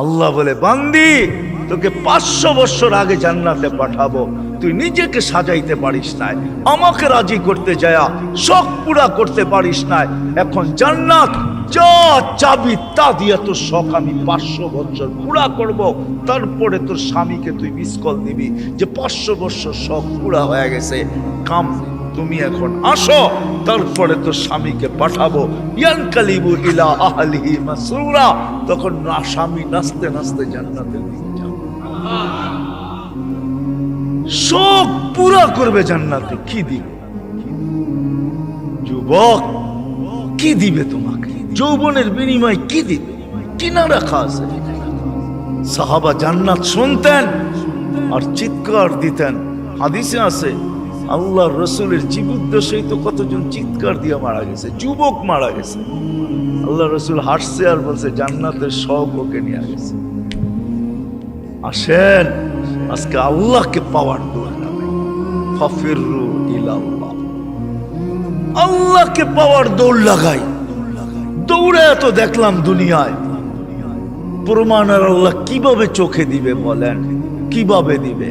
আল্লাহ বলে, বান্দি, তোকে পাঁচশো বছর আগে জান্নাতে পাঠাবো। তুই নিজেকে সাজাইতে পারিস নাই, আমাকে রাজি করতে যায়া শখ পুরা করতে পারিস নাই। এখন জান্নাত যা চাবি তা দিয়ে তোর শখ আমি পাঁচশো বছর পুরা করব। তারপরে তোর স্বামীকে তুই মিস কল দিবি যে পাঁচশো বছর শখ পুরা হয়ে গেছে। কাম তুমি এখন আসো, তারপরে তোর স্বামীকে পাঠাবো। ইয়ানকালিবু ইলা আহলিহি মাসরুরা। তখন না স্বামী নাচতে নাচতে জান্নাতের দিকে যাবে। শোক পুরা করবে জান্নাতে। কি দিবে? যুবক, কি দিবে তোমাকে? যৌবনের বিনিময় কি দিবে? কিনা রাখা আছে সাহাবা জান্নাত শুনতেন আর চিৎকার দিতেন। হাদিসে আছে আল্লাহ রসুলের জীবদ্দশাই তো কতজন চিৎকার দিয়ে মারা গেছে, যুবক মারা গেছে। আল্লাহ রসুল হাসছে আর বলছে, জান্নাতের সব ওকে নিয়ে গেছে আসেন, আজকে আল্লাহকে পাওয়ার দরকার ফাফিরু ইলাল্লাহ। আল্লাহকে পাওয়ার দৌড় লাগাই। দৌড়ে এত দেখলাম দুনিয়ায়। প্রমাণ আর আল্লাহ কীভাবে চোখে দিবে বলেন? কীভাবে দিবে?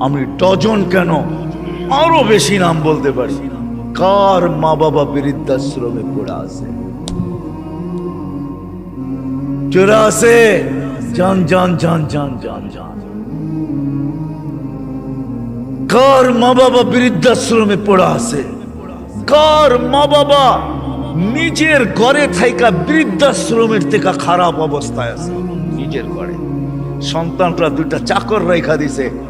আমি ডজন কেন? আরও বেশি নাম বলতে পারি। কার মা বাবা বৃদ্ধাশ্রমে পড়ে আছে? চোরা আছে জান জান জান জান জান জান কার মা বাবা বৃদ্ধাশ্রমে পড়ে আছে? কার মা বাবা নিজের ঘরে থাইকা বৃদ্ধাশ্রমের থেকে খারাপ অবস্থায় আছে? নিজের ঘরে। সন্তানরা দুইটা চাকর রেখা দিছে।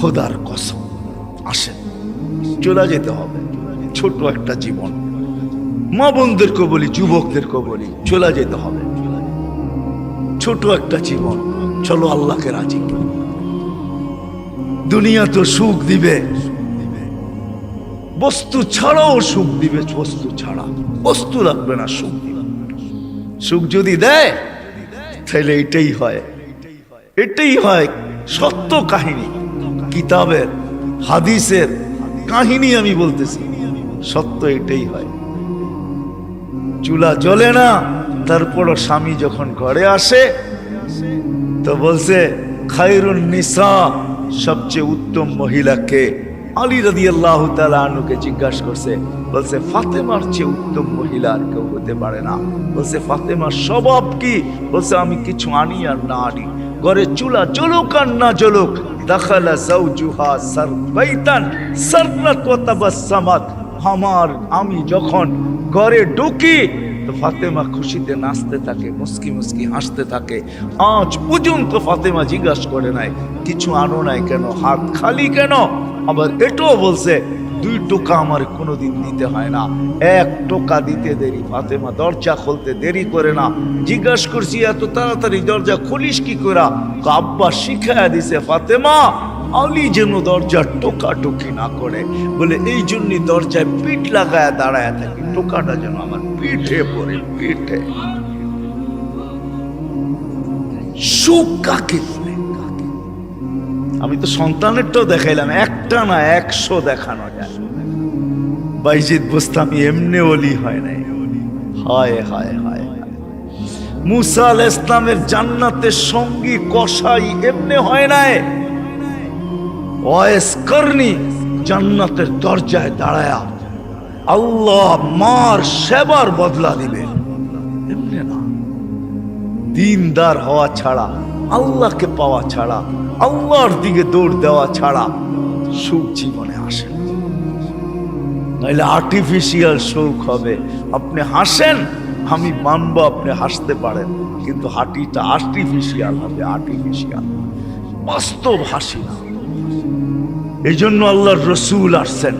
খোদার কসম। আসেন, চলে যেতে হবে। ছোট একটা জীবন। মা বোনদেরকে বলি, যুবকদেরকে বলি, চলে যেতে হবে। ছোট একটা জীবন। চলো আল্লাহকে রাজি দুনিয়া তো সুখ দিবে। বস্তু ছাড়াও সুখ দিবে, বস্তু ছাড়া। বস্তু লাগবে না, সুখ দিবে। সুখ যদি দেয়, তাহলে এটাই হয়। এটাই হয় সত্য কাহিনী। কিতাবের, হাদিসের কাহিনী আমি বলতেছি। সত্য এটাই হয়। চুলা জ্বলে না, তারপরও স্বামী যখন ঘরে আসে, তো বলছে, খায়রুন নিসা সবচেয়ে উত্তম মহিলাকে আলী রাদি আল্লাহ আনুকে জিজ্ঞাসা করছে, বলছে, ফাতেমার চেয়ে উত্তম মহিলা আর কেউ হতে পারে না। বলছে, ফাতেমার স্বভাব কি? বলছে, আমি কিছু আনি আর না আনি। ঘরে চুলা জ্বলুক আর না জ্বলুক। দাখালা জাউজুহা সার বাইতান সাররাত আমার আমি যখন ঘরে ঢুকি তো ফাতেমা খুশিতে নাচতে থাকে, মুসকি মুসকি হাসতে থাকে। আজ পর্যন্ত ফাতেমা জিজ্ঞাসা করে নাই, কিছু আনো নাই কেন? হাত খালি কেন? আবার এটাও বলছে দুই টোকা আমার কোনোদিন দিতে হয় না। এক টোকা দিতে দেরি। ফাতেমা দরজা খুলতে দেরি করে না। জিজ্ঞাসা করছি, এত তাড়াতাড়ি দরজা খুলিস কি করা? তো আব্বা শিখায়া দিছে, ফাতেমা, আলি যেন দরজার টোকা টুকি না করে। বলে, এই জন্যই দরজায় পিঠ লাগায় দাঁড়ায় থাকি। টোকাটা যেন আমার পিঠে পড়ে, পিঠে। সুখ কাকে আমি তো সন্তানেরটাও দেখাইলাম, একটা না একশো দেখানো যায়। বাইজিদ বুস্তামি এমনি অলি হয় নাই। হায় হায় হায়। মুসা আল ইসলামের জান্নাতের সঙ্গী কসাই এমনি হয় নাই। ওয়েস করনি, জান্নাতের দরজায় দাঁড়ায়া আল্লাহ মার সেবার বদলা দিবে। এমনি না। দিনদার হওয়া ছাড়া আল্লাহকে পাওয়া ছাড়া, আল্লাহর দিকে দৌড় দেওয়া ছাড়া সুখ জীবনে আসে। নাহলে আর্টিফিশিয়াল সুখ হবে। আপনি হাসেন, আমি মানবো আপনি হাসতে পারেন, কিন্তু হাঁটিটা আর্টিফিশিয়াল হবে আর্টিফিশিয়াল বাস্তব হাসি না। এই জন্য আল্লাহর রসুল আসছেন।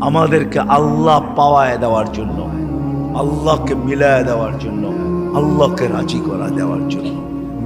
আমাদেরকে আল্লাহ পাওয়ায় দেওয়ার জন্য, আল্লাহকে মিলায় দেওয়ার জন্য, আল্লাহকে রাজি করা দেওয়ার জন্য।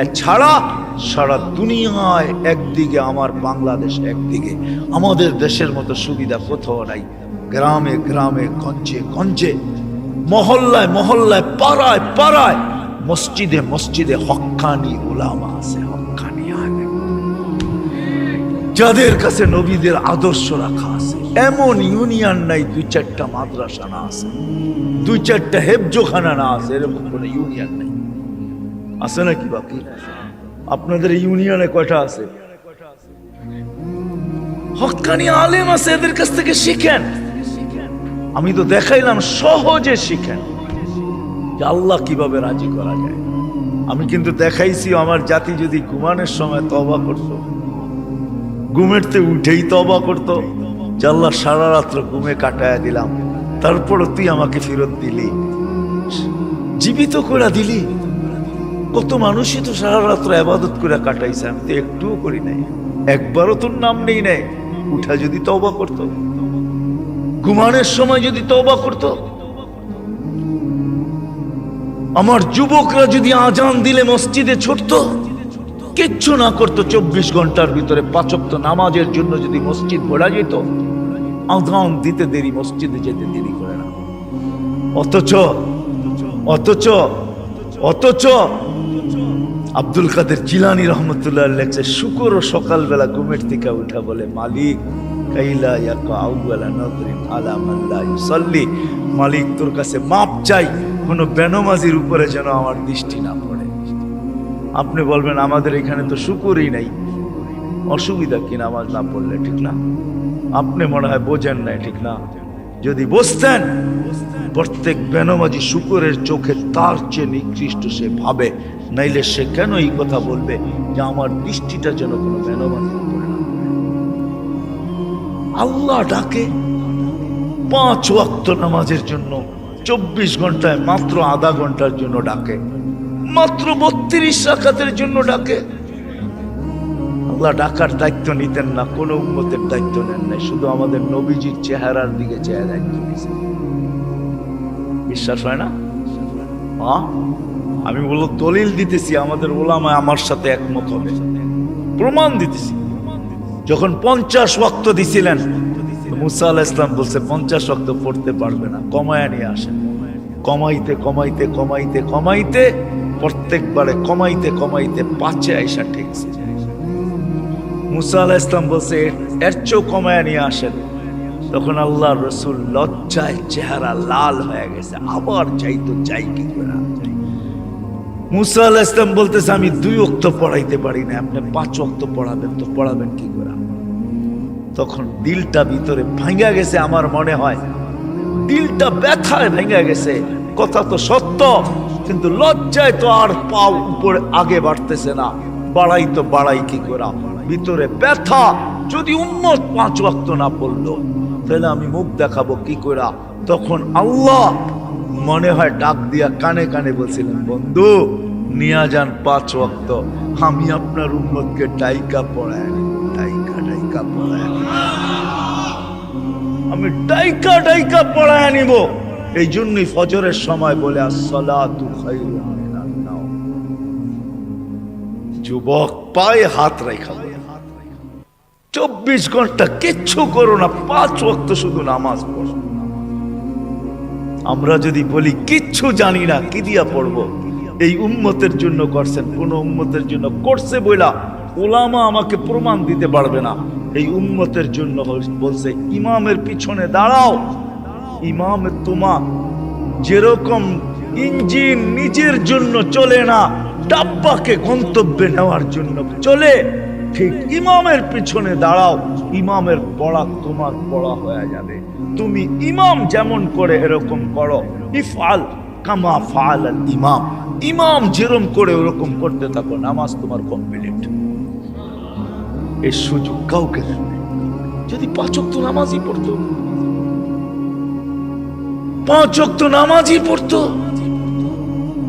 এছাড়া সারা দুনিয়ায় একদিকে, আমার বাংলাদেশ একদিকে। আমাদের দেশের মতো সুবিধা কোথাও নাই। গ্রামে গ্রামে, গঞ্জে গঞ্জে, মহল্লায় মহল্লায়, পাড়ায় পাড়ায়, মসজিদে মসজিদে হক্কানি উলামা আছে হক্কানি আগে যাদের কাছে নবীদের আদর্শ রাখা আছে, এমন ইউনিয়ন নাই, দুই চারটা মাদ্রাসা না আছে, দুই চারটা হেবজোখানা না আছে, এরকম কোনো ইউনিয়ন নেই। আছে নাকি বাকি আপনাদের ইউনিয়নে কয়টা আছে? হক্কানি আলেম আছে, এদের কাছ থেকে শিখেন। আমি তো দেখাইলাম, সহজে শিখেন। আল্লাহ কীভাবে রাজি করা যায়। আমি কিন্তু দেখাইছি, আমার জাতি যদি ঘুমানোর সময় তবা করতো। ঘুমেরতে উঠেই তবা করতো। যে আল্লাহ সারা রাত্র ঘুমে কাটায় দিলাম। তারপর তুই আমাকে ফেরত দিলি। জীবিত করে দিলি। কত মানুষই তো সারা রাত্র আবাদত করে কাটাইছে, আমি তো একটুও করি নাই। একবারও তোর নাম নেই নাই, উঠা যদি তবা করত। ঘুমানোর সময় যদি তবা করত। আমার যুবকরা যদি আজান দিলে মসজিদে ছুটতো, কিচ্ছু না করতো, চব্বিশ ঘণ্টার ভিতরে পাচক্ত নামাজের জন্য যদি মসজিদ ভরা যেত, আজান দিতে দেরি, মসজিদে যেতে দেরি করে না। অথচ অথচ অথচ আব্দুল কাদের জিলানি রহমতুল্লাহ লেখছে, শুকর ও সকালবেলা ঘুমের থেকে উঠা, বলে মালিক, কাইলা ইয়াকা আউয়ালা নদরিন আলা মান লা ইউসাল্লি। মালিক, তোর কাছে মাপ চাই, কোনো বেনমাজির উপরে যেন আমার দৃষ্টি না পড়ে। আপনি বলবেন, আমাদের এখানে তো শুকুরই নাই। অসুবিধা কি নামাজ না পড়লে ঠিক না? আপনি মনে হয় বোঝেন নাই ঠিক না। যদি বসতেন প্রত্যেক বেনমাজি শুকুরের চোখে তার চেয়ে নিকৃষ্ট সে ভাবে। নাইলে সে কেন এই কথা বলবে যে আমার দৃষ্টিটা যেন কোনো না আল্লাহ ডাকে পাঁচ ওয়াক্ত নামাজের জন্য, চব্বিশ ঘন্টায় মাত্র আধা ঘণ্টার জন্য ডাকে, মাত্র বত্রিশ রাখাতের জন্য ডাকে। আল্লাহ ডাকার দায়িত্ব নিতেন না, কোনো উন্মতের দায়িত্ব নেন নাই, শুধু আমাদের নবীজির চেহারার দিকে চেহারা বিশ্বাস হয় না? আমি বলল দলিল দিতেছি, আমাদের ওলামায় আমার সাথে একমত হবে। প্রমাণ দিতেছি। যখন পঞ্চাশ ওয়াক্ত দিছিলেন মুসা আলাহ ইসলাম বলছে, পঞ্চাশ ওয়াক্ত পড়তে পারবে না, কমায় নিয়ে আসেন। কমাইতে কমাইতে কমাইতে কমাইতে, প্রত্যেকবারে কমাইতে কমাইতে পাঁচে আইসা ঠেকছে। মুসা আলাহ ইসলাম বলছে "এর- এর চেয়েও কমায় নিয়ে আসেন। তখন আল্লাহ রসুল লজ্জায় চেহারা লাল হয়ে গেছে। আবার চাই তো চাই কি করে মুসা আলাহ ইসলাম বলতেছে, আমি দুই অক্ত পড়াইতে পারি না, আপনি পাঁচ অক্ত পড়াবেন তো পড়াবেন কি করে? তখন দিলটা ভিতরে ভাঙ্গা গেছে আমার মনে হয়। দিলটা ব্যথায় ভেঙে গেছে। কথা তো সত্য, কিন্তু লজ্জায় তো আর পাও উপরে আগে বাড়তেছে না। বাড়াই তো বাড়াই কি করা? ভিতরে ব্যথা, যদি উন্মত পাঁচ ওয়াক্ত না পড়ল। তাহলে আমি মুখ দেখাবো কি করা তখন আল্লাহ মনে হয় ডাক দিয়া কানে কানে বলছিলেন, বন্ধু, নিয়া যান পাঁচ ওয়াক্ত। আমি আপনার উন্মতকে ডাইকা পড়ায় ডাইকা ডাইকা পড়ায় আমি ডাইকা ডাইকা পড়ায় নিব এই জন্যই ফজরের সময় বলে, আসসালাতু খায়রুম মিনান। যুবক পায়ে হাত রেখা চব্বিশ ঘণ্টা কিচ্ছু করো না, পাঁচ ওয়াক্ত শুধু নামাজ পড়ো। আমরা যদি বলি কিচ্ছু জানি না, কি দিয়া পড়ব? এই উম্মতের জন্য করছেন, কোন উম্মতের জন্য করছে বইলা ওলামা আমাকে প্রমাণ দিতে পারবে না। এই উম্মতের জন্য বলছে, ইমামের পিছনে দাঁড়াও। ইমামে তোমা যেরকম ইঞ্জিন নিজের জন্য চলে না, ডাব্বাকে গন্তব্যে নেওয়ার জন্য চলে। ঠিক ইমামের পিছনে দাঁড়াও। ইমামের পড়া তোমার পড়া হয়ে যাবে। তুমি ইমাম যেমন করে এরকম করো। ইফআল কামা ফাল ইমাম। ইমাম যেরম করে ওরকম করতে থাকো। নামাজ তোমার কমপ্লিট এই সুযোগ কাউকে যদি পাচক তো নামাজই পড়তো। পাঁচ অক্ত নামাজই পড়তো।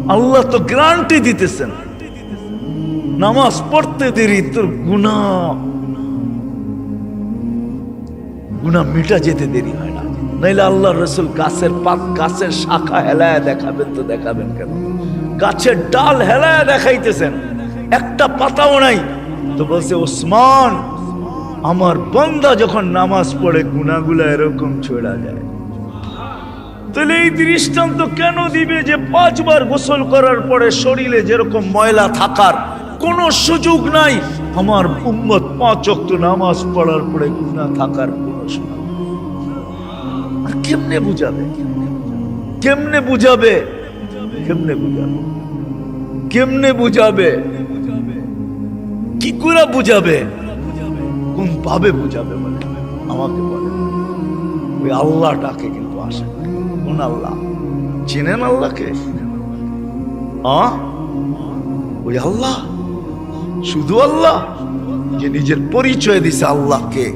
আল্লাহ তো গ্রান্টি দিতেছেন। নামাজ পড়তে দেরি, তোর গুণা গুণা মিটা যেতে দেরি হয় না। নাইলে আল্লাহ রসুল গাছের পাত, গাছের শাখা হেলায় দেখাবেন তো দেখাবেন কেন? গাছের ডাল হেলায় দেখাইতেছেন, একটা পাতাও নাই। তো বলছে, ওসমান, আমার বন্দা যখন নামাজ পড়ে গুণাগুলা এরকম ছোড়া যায়। তাহলে এই দৃষ্টান্ত কেন দিবে যে পাঁচবার গোসল করার পরে শরীরে যেরকম ময়লা থাকার কোনো সুযোগ নাই। আমার উম্মত পাঁচ অক্ত নামাজ পড়ার পরে গুণা থাকার কোনো কেমনে বুঝাবে? কেমনে বুঝাবে? কেমনে বুঝাবে? কেমনে বুঝাবে? কি করে বুঝাবে? কোন ভাবে বুঝাবে বলে? আমাকে বলে। ওই আল্লাহটাকে কিন্তু আসে। কোন আল্লাহ? চেনেন আল্লাহকে? আ? ওই আল্লাহ? শুধু আল্লাহ যে নিজের পরিচয় দিছে আল্লাহকে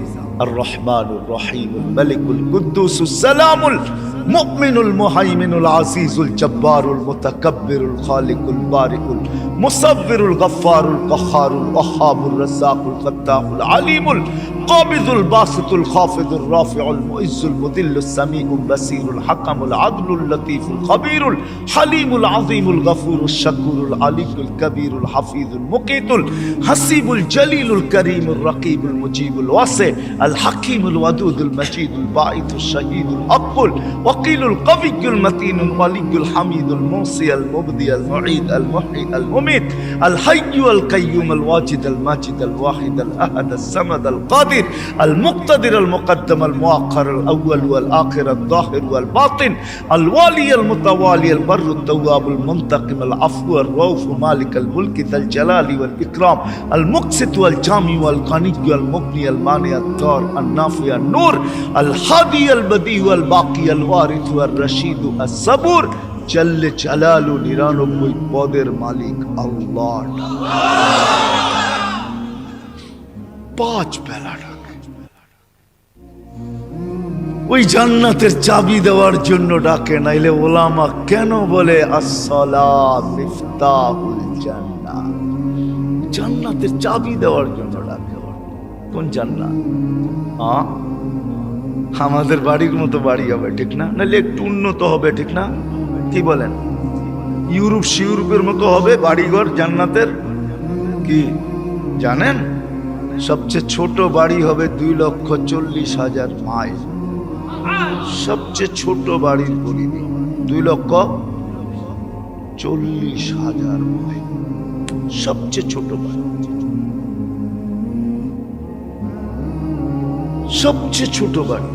আর রহমানুর রহিমুল মালিকুল কুদ্দুসুস সালামুল মুমিনুল মুহাইমিনুল আজিজুল জব্বারুল মুতাকাব্বিরুল খালিকুল বারিকুল মুসাব্বিরুল গফফারুল কহারুল ওয়াহাবুর রাজ্জাকুল ফাত্তাহুল আলিমুল قابض الباسط الخافض الرافع المعز المذل السميع البصير الحكم العدل اللطيف الخبير الحليم العظيم الغفور الشكور العلي الكبير الحفيظ المقيت الحسيب الجليل الكريم الرقيب المجيب الواسع الحكيم الودود المجيد الباعث الشهيد الأقبل وقيل القوي المتين الولي الحميد الموصي المبدي المعيد المحيي المميت الحي القيوم الواجد الماجد الواحد الأحد الصمد القادر المقتدر المقدم المؤخر الأول والآخر الظاهر والباطن الوالي المتوالي البر التواب المنتقم العفو الرؤوف مالك الملك ذا الجلال والإكرام المقسط والجامع والغني والمغني المانع الدار النافع النور الهادي البديع والباقي الوارث والرشيد الصبور جل جلاله নিরানব্বই পদের মালিক আল্লাহ পাঁচ বেলা ওই জান্নাতের চাবি দেওয়ার জন্য ডাকে, নাইলে ওলামা কেন বলে জান্নাতের চাবি দেওয়ার জন্য ডাকে কোন জান্নাত? আমাদের বাড়ির মতো বাড়ি হবে, ঠিক না? নাহলে একটু উন্নত হবে, ঠিক না? কি বলেন? ইউরোপ, সিউরোপের মতো হবে বাড়িঘর, জান্নাতের? কি? জানেন? সবচেয়ে ছোট বাড়ি হবে দুই লক্ষ চল্লিশ হাজার মাইল। সবচেয়ে ছোট বাড়ির পরিধি দুই লক্ষ চল্লিশ হাজার সবচেয়ে ছোট বাড়ি। সবচেয়ে ছোট বাড়ি।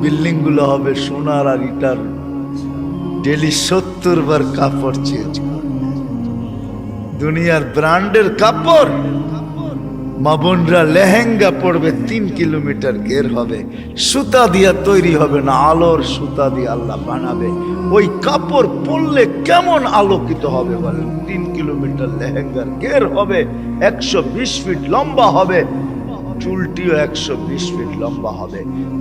বিল্ডিংগুলো হবে সোনার আর ইটার। ডেলি সত্তর বার কাপড় চেঞ্জ দুনিয়ার ব্র্যান্ডের কাপড়। মাবনরা লেহেঙ্গা পড়বে তিন কিলোমিটার ঘের হবে। সুতা দিয়া তৈরি হবে না, আলোর সুতা দিয়ে আল্লাহ বানাবে। ওই কাপড় পরলে কেমন আলোকিত হবে বলেন? তিন কিলোমিটার লেহেঙ্গার ঘের হবে, একশো বিশ ফিট লম্বা হবে, চুলটিও একশো বিশ ফিট লম্বা হবে।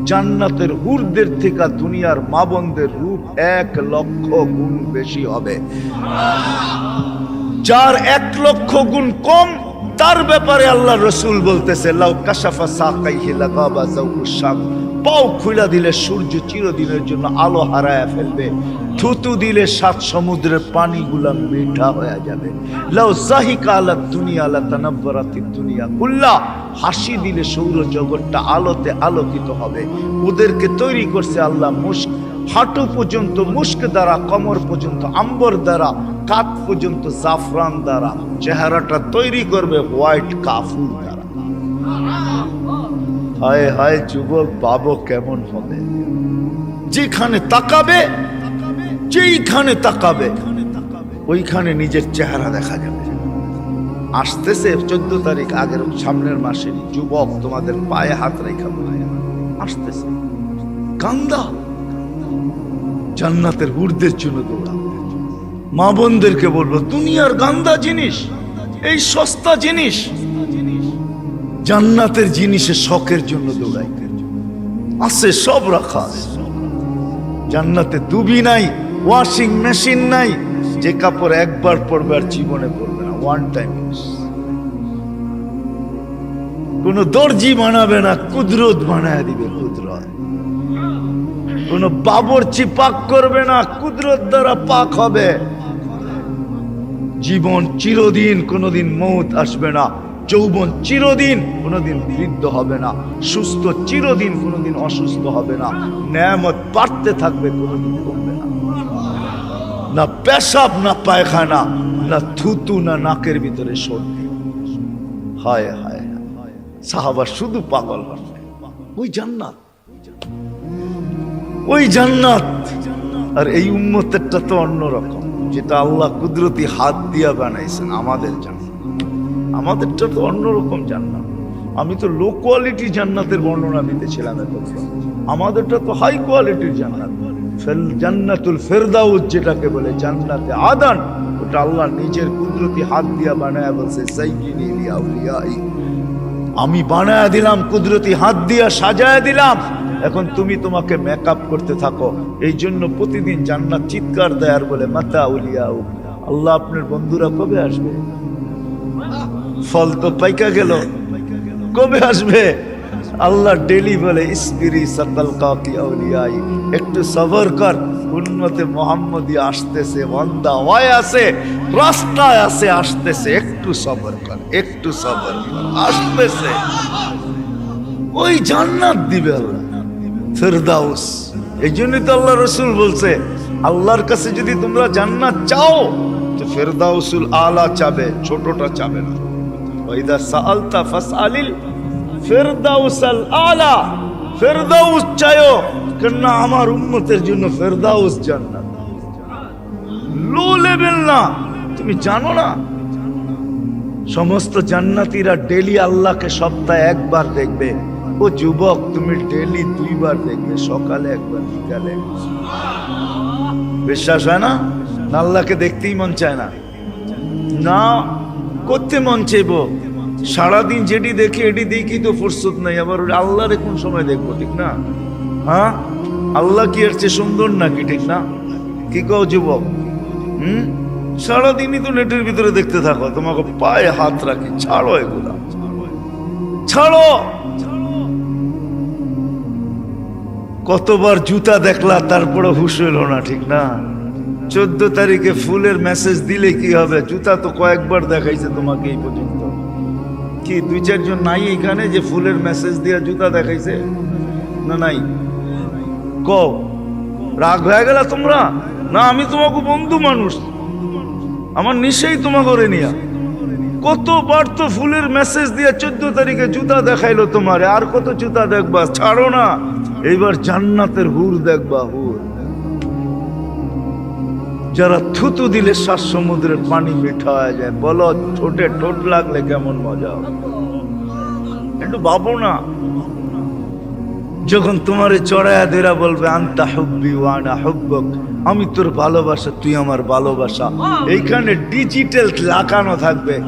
জান্নাতের হুরদের থেকে দুনিয়ার মাবনদের রূপ এক লক্ষ গুণ বেশি হবে। যার এক লক্ষ গুণ কম তার ব্যাপারে আল্লাহ রসুল বলতেছে, লাউ কাশাফা লাগাবা জাউকুশ শাম। পাও খুলা দিলে সূর্য চিরদিনের জন্য আলো হারায় ফেলবে। থুতু দিলে সাত সমুদ্রের পানিগুলা মিঠা হয়ে যাবে। লাউ জাহিকা আলা দুনিয়া, আলা তানাব্বারাতিদ দুনিয়া। কুল্লা, হাসি দিলে সৌর জগৎটা আলোতে আলোকিত হবে। ওদেরকে তৈরি করছে আল্লাহ মুস্ক হাঁটু পর্যন্ত মুস্ক দ্বারা, কমর পর্যন্ত, আম্বর দ্বারা কাত পর্যন্ত, জাফরান দ্বারা, চেহারাটা তৈরি করবে হোয়াইট কাফুর দ্বারা। হায় হায় যুবক, বাবু কেমন হবে? যেখানে তাকাবে, যেইখানে তাকাবে, ওইখানে নিজের চেহারা দেখা যাবে। আসতেছে চোদ্দ তারিখ আগের সামনের মাসে যুবক তোমাদের পায়ে হাত রেখা আসতেছে। কান্দা। জান্নাতের হুরদের জন্য দৌড়া মা বোনদেরকে বলব, দুনিয়ার গান্দা জিনিস, এই সস্তা জিনিস, জান্নাতের জিনিসের শখের জন্য দৌড়াই। আছে সব রাখা জান্নাতে দুবি নাই, ওয়াশিং মেশিন নাই, যে কাপড় একবার পরবে আর জীবনে পরবে না ওয়ান টাইম কোন দর্জি বানাবে না, কুদরত বানায় দিবে কুদরত। কোন বাবরচি পাক করবে না, কুদরত দ্বারা পাক হবে। জীবন চিরদিন কোনোদিন মৌত আসবে না, যৌবন চিরদিন কোনোদিন বৃদ্ধ হবে না, সুস্থ চিরদিন কোনোদিন অসুস্থ হবে না ন্যায়ামত বাড়তে থাকবে কোনোদিন কমবে না। না পেশাব, না পায়খানা, না থুতু, না নাকের ভিতরে সর্দি। হায় হায়। সাহাবা শুধু পাগল হন। ওই জান্নাত। ওই জান্নাত। আর এই উম্মতেরটা তো অন্যরকম, যেটা আল্লাহ কুদরতি হাত দিয়া বানাইছেন আমাদের জান্নাত আমাদেরটা তো অন্যরকম জান্নাত। আমি তো লো কোয়ালিটি জান্নাতের বর্ণনা দিতেছিলাম আমাদেরটা তো হাই কোয়ালিটির জান্নাত। জান্নাতুল ফেরদাউস যেটাকে বলে, জান্নাতে আদান, ওটা আল্লাহ নিজের কুদরতি হাত দিয়া বানায় বলছে আমি বানায় দিলাম, কুদরতি হাত দিয়া সাজায় দিলাম। এখন তুমি তোমাকে মেকআপ করতে থাকো। এই জন্য প্রতিদিন জান্নাত চিৎকার দেয় আর বলে, মাতা উলিয়াউ আল্লাহ আপনার বন্ধুরা কবে আসবে? ফল তো পাইকা গেল। কবে আসবে? আল্লাহ ডেলি বলে একটু সবর কর উন্নতে মোহাম্মদী আসতেছে, বন্দা ওয়াই আছে, রাস্তায় আছে, আসতেছে। একটু সবর কর, একটু সবর কর, আসতেছে। ওই জান্নাত দিবে আল্লাহ। ফেরদাউস। এই জন্যই তো আল্লাহ রসুল বলছে, আল্লাহর কাছে যদি তোমরা জান্নাত চাও, তো ফেরদাউসুল আলা চাবে, ছোটটা চাবে না। ওইদা সাআলতা ফাসআলিল ফেরদাউসাল আলা। ফেরদাউস চাইও কেননা আমার উম্মতের জন্য ফেরদাউস জান্নাত। লো লেভেল না, তুমি জানো না। সমস্ত জান্নাতীরা ডেলি আল্লাহকে সপ্তাহে একবার দেখবে। ও যুবক, তুমি ডেলি দুইবার দেখবে, সকালে একবার, বিকালে। বিশ্বাস হয় না? আল্লাহকে দেখতেই মন চায় না। না, করতে মন চাইব। সারাদিন যেটি দেখে, এটি দেখি তো ফুরসত নাই। আবার আল্লাহরে কোন সময় দেখব, ঠিক না? হ্যাঁ? আল্লাহ কি এর চেয়ে সুন্দর নাকি, ঠিক না? কি কও যুবক? হুম? সারাদিনই তো নেটের ভিতরে দেখতে থাকো। তোমাকে পায়ে হাত রাখি। ছাড়ো এগুলা। ছাড়ো! কতবার জুতা দেখলা তারপরে হুশ হইল না, ঠিক না? চোদ্দ তারিখে ফুলের মেসেজ দিলে কি হবে? জুতা তো কয়েকবার দেখাইছে তোমাকে এই পর্যন্ত। কি, দুই চারজন নাই এখানে যে ফুলের মেসেজ দিয়া জুতা দেখাইছে? না, নাই? কও, রাগ হয়ে গেল তোমরা? না, আমি তোমাকে বন্ধু মানুষ। আমার নিশ্চয়ই তোমাকে করে নিয়া। কতবার তো ফুলের মেসেজ দিয়ে চোদ্দ তারিখে জুতা দেখাইলো তোমারে, আর কত জুতা দেখবা? ছাড়ো না। এইবার জান্নাতের হুর দেখবা হুর। যারা থুতু দিলে শ্বাস সমুদ্রের পানি মিঠা হয়ে যায়। বলো, ঠোঁটে ঠোঁট লাগলে কেমন মজা। একটু ভাবো না। যখন তোমারে চড়াইয়া দেরা বলবে, আন্তা হুব্বি ওয়ানা হুব্বক, আমি তোর ভালোবাসা, তুই আমার ভালোবাসা। এইখানে ডিজিটাল লাগানো থাকবে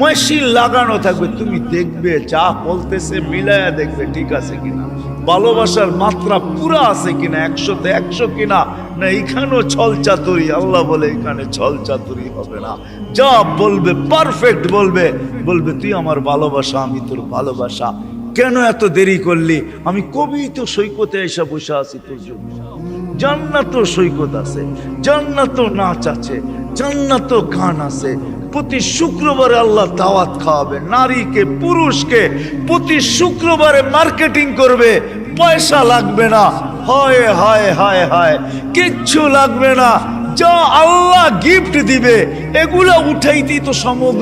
মেশিন লাগানো থাকবে। তুমি দেখবে, যা বলতেছে মিলায়া দেখবে, ঠিক আছে কিনা? ভালোবাসার মাত্রা পুরা আছে কিনা? একশোতে একশো কিনা? না এখানেও ছল চাতুরি। আল্লাহ বলে এখানে ছল চাতুরি হবে না। যা বলবে পারফেক্ট বলবে। বলবে, তুই আমার ভালোবাসা, আমি তোর ভালোবাসা। কেন এত দেরি করলি? আমি কবি তো সৈকতে এসে বসে আছি তোর জন্য। জান্নাত সৈকত আছে জান্নাত নাচ আছে জান্নাত গান আছে। প্রতি শুক্রবারে আল্লাহ দাওয়াত খাওয়াবে। নারীকে, পুরুষকে প্রতি শুক্রবারে মার্কেটিং করবে। পয়সা লাগবে না। হয় হয় হয় হয়। কিচ্ছু লাগবে না। যা আল্লাহ গিফট দিবে, এগুলা উঠাইতেই তো সমগ্র